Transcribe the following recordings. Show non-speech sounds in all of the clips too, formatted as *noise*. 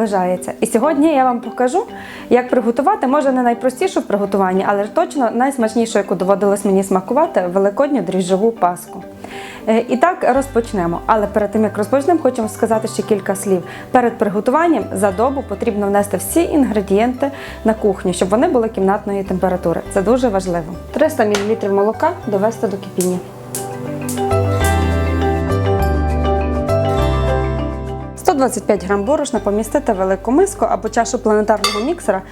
Наближається, і сьогодні я вам покажу, як приготувати, може не найпростішу в приготуванні, але точно найсмачнішу, яку доводилось мені смакувати великодню дріжджову паску. Е, І так розпочнемо. Але перед тим як розпочнемо, хочемо сказати ще кілька слів. Перед приготуванням за добу потрібно внести всі інгредієнти на кухню, щоб вони були кімнатної температури. Це дуже важливо. 300 мл молока довести до кипіння. – 125 грам борошна помістити в велику миску або чашу планетарного міксера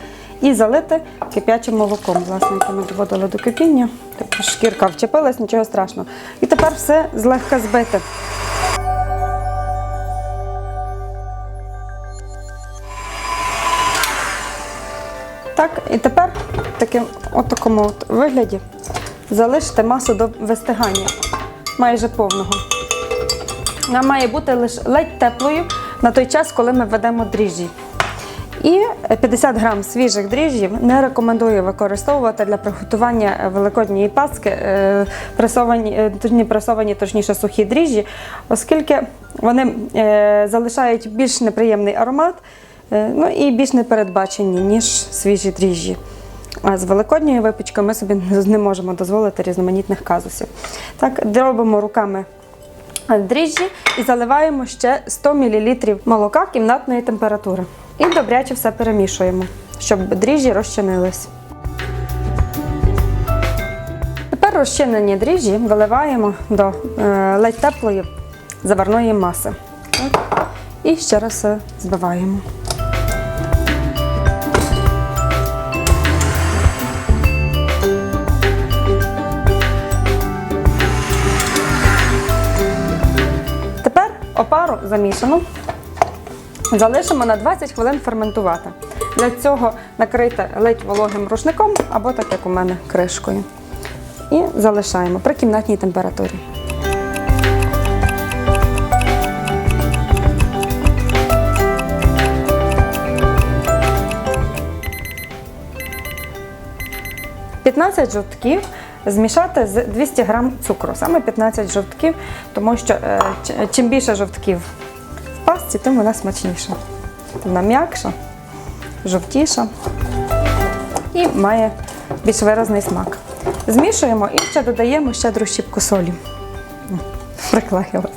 і залити кип'ячим молоком, власне, яке ми доводили до кипіння. Тобто шкірка вчепилась, нічого страшного. І тепер все злегка збити. Так, і тепер таким от такому от вигляді залиште масу до вистигання майже повного. Вона має бути лише ледь теплою на той час, коли ми введемо дріжджі. І 50 грам свіжих дріжджів не рекомендую використовувати для приготування великодньої паски, е, пресовані, е, пресовані, точніше сухі дріжджі, оскільки вони е, залишають більш неприємний аромат, ну і більш непередбачені, ніж свіжі дріжджі. А з великодньою випічкою ми собі не можемо дозволити різноманітних казусів. Так, робимо руками дріжджі і заливаємо ще 100 мл молока кімнатної температури. І добряче все перемішуємо, щоб дріжджі розчинились. Тепер розчинені дріжджі виливаємо до е, ледь теплої заварної маси. І ще раз збиваємо. Опару замішану залишимо на 20 хвилин ферментувати. Для цього накрийте ледь вологим рушником або так, як у мене, кришкою. І залишаємо при кімнатній температурі. «15 жовтків змішати з 200 г цукру, саме 15 жовтків, тому що е, чим більше жовтків в пасті, тим вона смачніша. Вона м'якша, жовтіша і має більш виразний смак. Змішуємо і ще додаємо щедру щіпку солі. *laughs* Приклеїлась.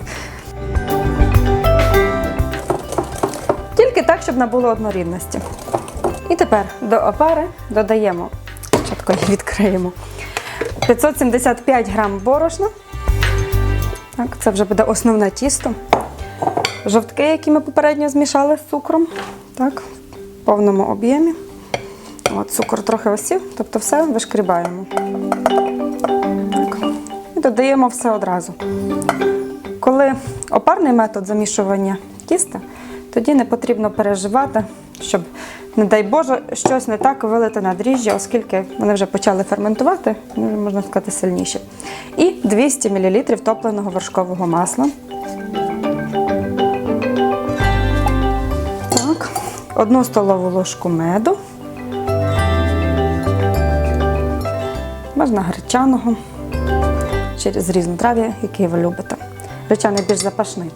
Тільки так, щоб набуло однорідності. І тепер до опари додаємо, спочатку її відкриємо, 575 грам борошна. Так, це вже буде основне тісто. Жовтки, які ми попередньо змішали з цукром. Так, в повному об'ємі. От, цукор трохи осів, тобто все вишкрібаємо. Так. І додаємо все одразу. Коли опарний метод замішування тіста, тоді не потрібно переживати, щоб, не дай Боже, щось не так вилити на дріжджі, оскільки вони вже почали ферментувати, можна сказати, сильніші. І 200 мл топленого вершкового масла. Так, одну столову ложку меду. Можна гречаного чи з різнотрав'я, який ви любите. Гречаний більш запашний.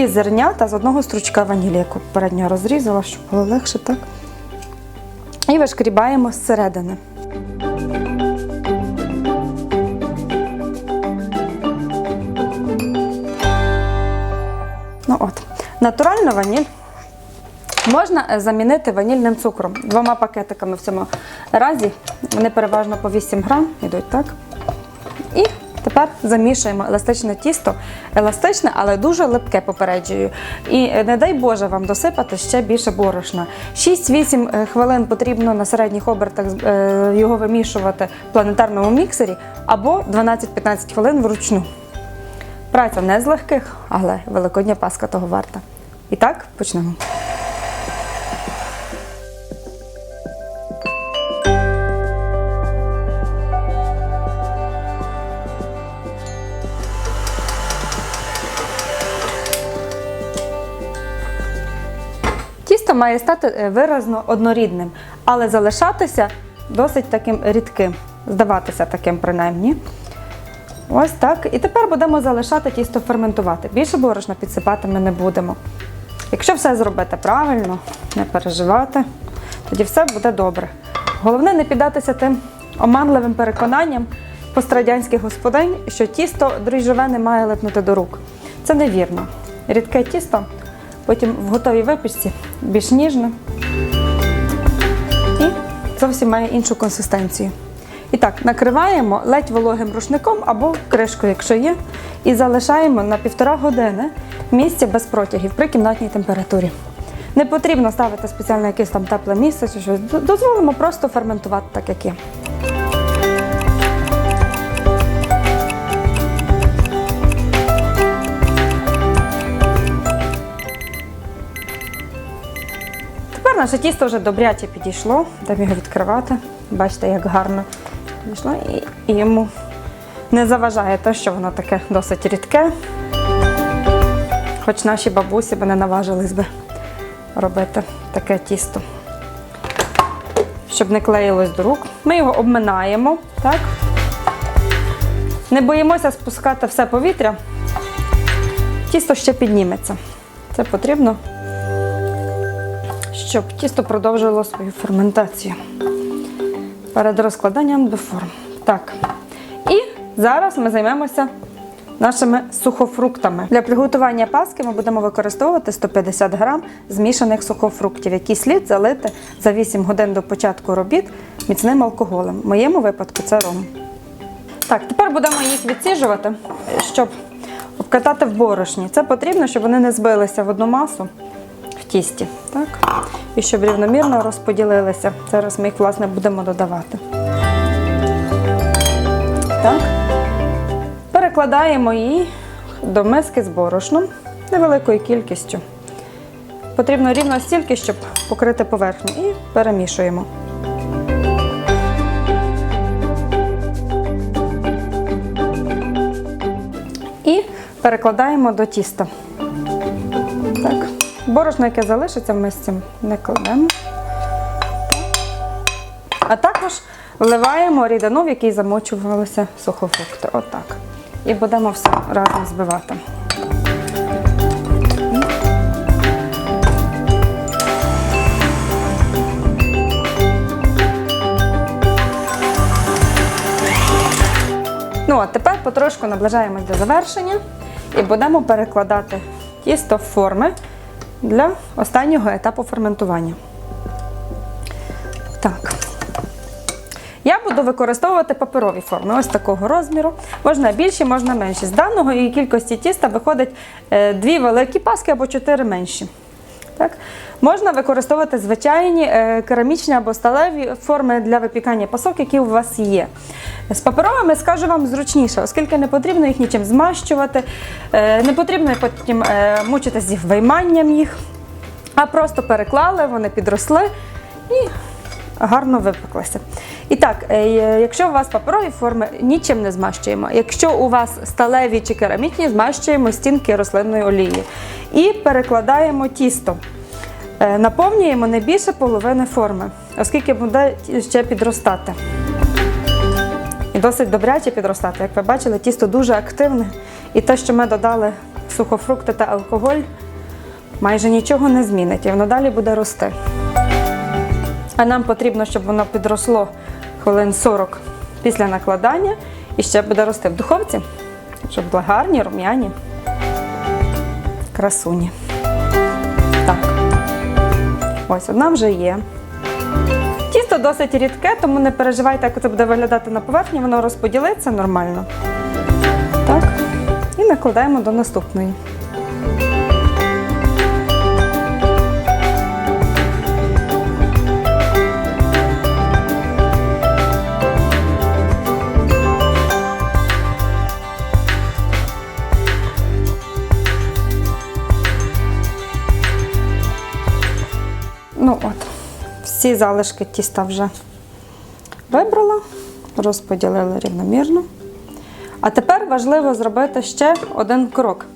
І зернята з одного стручка ванілі, яку попередньо розрізала, щоб було легше, так. І вишкрібаємо зсередини. Ну от, натуральна ваніль можна е, замінити ванільним цукром. Двома пакетиками в цьому разі. Вони переважно по 8 грам йдуть, так? І тепер замішуємо еластичне тісто. Еластичне, але дуже липке попереджую. І е, не дай Боже вам досипати ще більше борошна. 6-8 е, хвилин потрібно на середніх обертах е, його вимішувати в планетарному міксері або 12-15 хвилин вручну. Праця не з легких, але великодня паска того варта. І так, почнемо. Має стати е, виразно однорідним, але залишатися досить таким рідким, здаватися таким принаймні. Ось так. І тепер будемо залишати тісто ферментувати. Більше борошна підсипати ми не будемо. Якщо все зробити правильно, не переживати, тоді все буде добре. Головне не піддатися тим оманливим переконанням пострадянських господинь, що тісто дріжджове не має липнути до рук. Це невірно. Рідке тісто потім в готовій випічці більш ніжне і зовсім має іншу консистенцію. І так, накриваємо ледь вологим рушником або кришкою, якщо є, і залишаємо на півтора години в місці без протягів при кімнатній температурі. Не потрібно ставити спеціальне якесь там тепле місце чи щось. Дозволимо просто ферментувати так, як є. Наше тісто вже добряче підійшло. Будемо його відкривати. Бачите, як гарно підійшло. І йому не заважає те, що воно таке досить рідке. Хоч наші бабусі б не наважились би робити таке тісто. Щоб не клеїлось до рук. Ми його обминаємо, так? Не боїмося спускати все повітря. Тісто ще підніметься. Це потрібно щоб тісто продовжило свою ферментацію перед розкладанням до форм. Так. І зараз ми займемося нашими сухофруктами. Для приготування паски ми будемо використовувати 150 грам змішаних сухофруктів, які слід залити за 8 годин до початку робіт міцним алкоголем. В моєму випадку це ром. Так, тепер будемо їх відсіжувати, щоб обкатати в борошні. Це потрібно, щоб вони не збилися в одну масу тісті. Так? І щоб рівномірно розподілилися. Зараз ми їх, власне, будемо додавати. Так. Перекладаємо її до миски з борошном невеликою кількістю. Потрібно рівно стільки, щоб покрити поверхню, і перемішуємо. І перекладаємо до тіста. Борошно, яке залишиться, ми з цим не кладемо. А також вливаємо рідину, в якій замочувалися сухофрукти. Отак. І будемо все разом збивати. Ну, а тепер потрошку наближаємось до завершення і будемо перекладати тісто в форми для останнього етапу ферментування. Так. Я буду використовувати паперові форми, ось такого розміру. Можна більші, можна менші. З даного і кількості тіста виходить е, дві великі паски або чотири менші. Так? Можна використовувати звичайні е, керамічні або сталеві форми для випікання пасок, які у вас є. З паперовими скажу вам зручніше, оскільки не потрібно їх нічим змащувати, е, не потрібно потім е, мучитися зі вийманням їх, а просто переклали, вони підросли і гарно випеклися. І так, якщо у вас паперові форми, нічим не змащуємо. Якщо у вас сталеві чи керамічні, змащуємо стінки рослинної олії. І перекладаємо тісто. Е, Наповнюємо не більше половини форми, оскільки буде ще підростати. І досить добряче підростати. Як ви бачили, тісто дуже активне. І те, що ми додали сухофрукти та алкоголь, майже нічого не змінить, і воно далі буде рости. А нам потрібно, щоб воно підросло хвилин 40 після накладання і ще буде рости в духовці, щоб були гарні, рум'яні красуні. Так. Ось одна вже є. Тісто досить рідке, тому не переживайте, як це буде виглядати на поверхні, воно розподілиться нормально. Так. І накладаємо до наступної. Всі залишки тіста вже вибрала, розподілила рівномірно. А тепер важливо зробити ще один крок.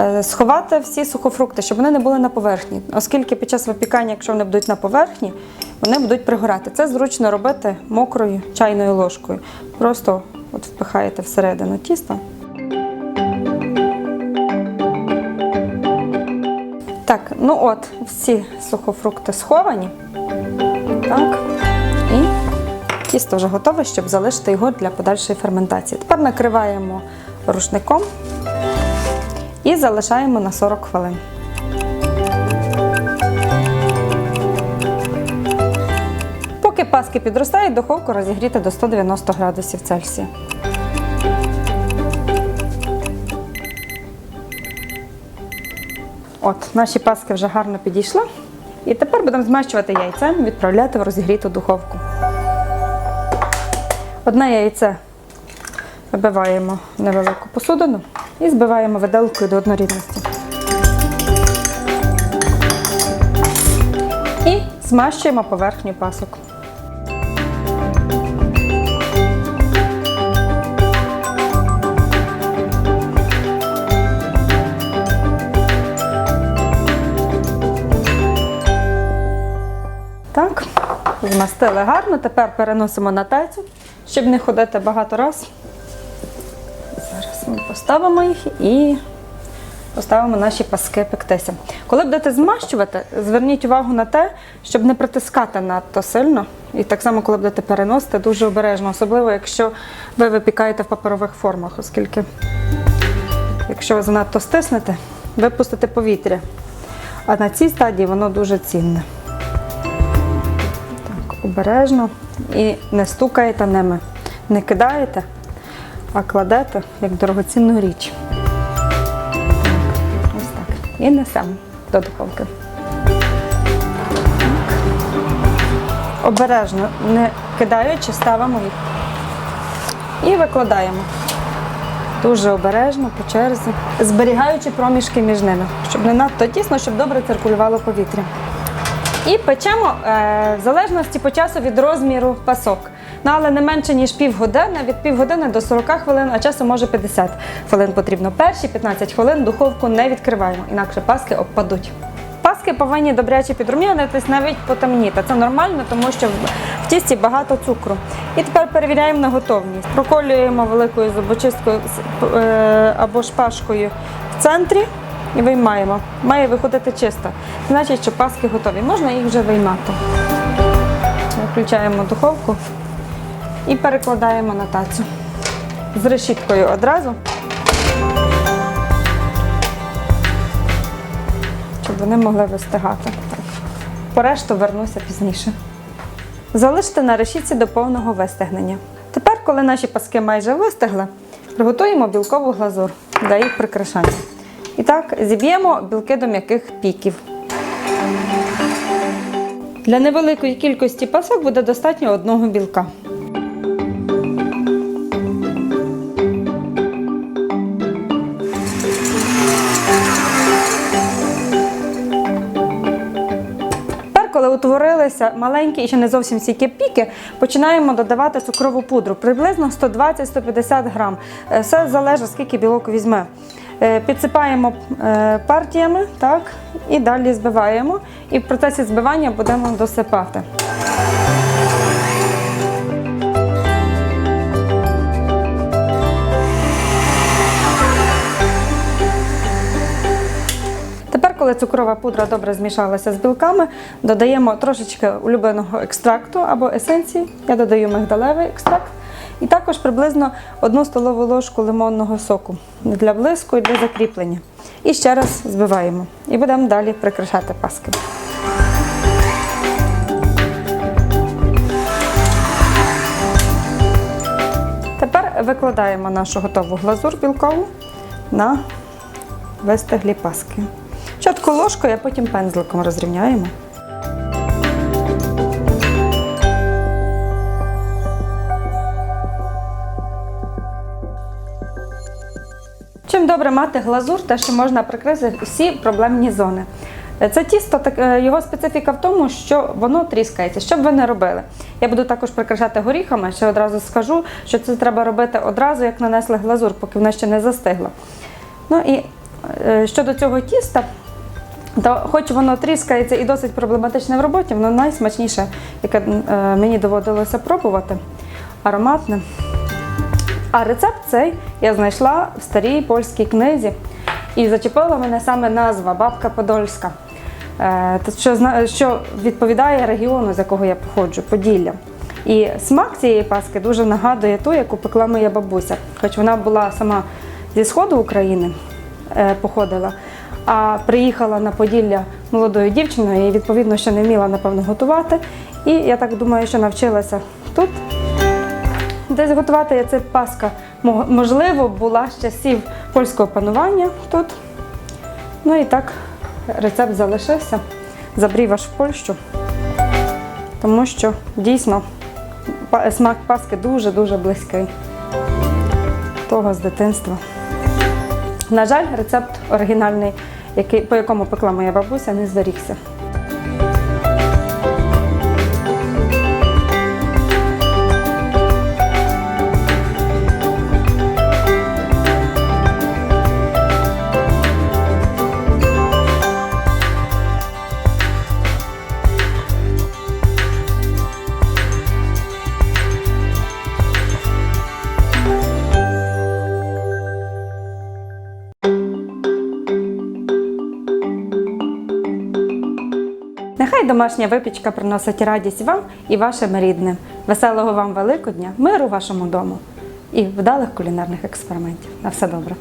Е, Сховати всі сухофрукти, щоб вони не були на поверхні. Оскільки під час випікання, якщо вони будуть на поверхні, вони будуть пригорати. Це зручно робити мокрою чайною ложкою. Просто от впихаєте всередину тіста. Так, ну от, всі сухофрукти сховані. Так. І тісто вже готове, щоб залишити його для подальшої ферментації. Тепер накриваємо рушником і залишаємо на 40 хвилин. Поки паски підростають, духовку розігріти до 190 градусів Цельсія. От, наші паски вже гарно підійшли. І тепер будемо змащувати яйцем, відправляти в розігріту духовку. Одне яйце вибиваємо в невелику посудину і збиваємо виделкою до однорідності. І змащуємо поверхню пасок. Змастили гарно. Тепер переносимо на тацю, щоб не ходити багато раз. Зараз ми поставимо їх і поставимо наші паски пектися. Коли будете змащувати, зверніть увагу на те, щоб не притискати надто сильно. І так само, коли будете переносити, дуже обережно, особливо якщо ви випікаєте в паперових формах, оскільки якщо ви занадто стиснете, ви пустите повітря. А на цій стадії воно дуже цінне. Обережно і не стукаєте ними, не кидаєте, а кладете як дорогоцінну річ. Ось так. І несемо до духовки. Обережно, не кидаючи, ставимо їх. І викладаємо. Дуже обережно по черзі, зберігаючи проміжки між ними, щоб не надто тісно, щоб добре циркулювало повітря. І печемо е, в залежності по часу від розміру пасок. Ну, але не менше, ніж півгодини, від півгодини до 40 хвилин, а часу може 50 хвилин потрібно. Перші 15 хвилин духовку не відкриваємо, інакше паски обпадуть. Паски повинні добряче підрум'янитись, навіть потемніти. Це нормально, тому що в тісті багато цукру. І тепер перевіряємо на готовність. Проколюємо великою зубочисткою е, або шпажкою в центрі і виймаємо. Має виходити чисто. Значить, що паски готові. Можна їх вже виймати. Включаємо духовку і перекладаємо на тацю. З решіткою одразу. Щоб вони могли вистигати. Так. По решту вернуся пізніше. Залиште на решітці до повного вистигнення. Тепер, коли наші паски майже вистигли, приготуємо білкову глазур для їх прикрашання. І так, зіб'ємо білки до м'яких піків. Для невеликої кількості пасок буде достатньо одного білка. Коли утворилися маленькі і ще не зовсім стійкі піки, починаємо додавати цукрову пудру приблизно 120-150 грам. Е, Все залежить, скільки білок візьме. Е, Підсипаємо е, партіями так, і далі збиваємо. І в процесі збивання будемо досипати. Тепер, коли цукрова пудра добре змішалася з білками, додаємо трошечки улюбленого екстракту або есенції. Я додаю мигдалевий екстракт. І також приблизно 1 столову ложку лимонного соку для блиску і для закріплення. І ще раз збиваємо. І будемо далі прикрашати паски. Тепер викладаємо нашу готову глазур білкову на вистиглі паски. Спочатку ложкою, а потім пензликом розрівняємо. Добре мати глазур, те, що можна прикрити всі проблемні зони. Е, Це тісто, так, е, його специфіка в тому, що воно тріскається. Що б ви не робили? Я буду також прикрашати горіхами, ще одразу скажу, що це треба робити одразу, як нанесли глазур, поки вона ще не застигла. Ну і е, щодо цього тіста, то хоч воно тріскається і досить проблематичне в роботі, воно найсмачніше, яке мені доводилося пробувати. Ароматне. А рецепт цей я знайшла в старій польській книзі. І зачепила мене саме назва Бабка Подольська, Е, що, відповідає регіону, з якого я походжу, Поділля. І смак цієї паски дуже нагадує ту, яку пекла моя бабуся, хоч вона була сама зі сходу України е, походила, а приїхала на Поділля молодою дівчиною і відповідно ще не вміла напевно готувати. І я так думаю, що навчилася тут. Десь готувати я це паска, можливо, була з часів польського панування тут. Ну і так рецепт залишився, забрів аж в Польщу, тому що дійсно смак паски дуже-дуже близький того з дитинства. На жаль, рецепт оригінальний, який, по якому пекла моя бабуся, не зберігся. Нехай домашня випічка приносить радість вам і вашим рідним. Веселого вам Великодня, миру вашому дому і вдалих кулінарних експериментів. На все добре.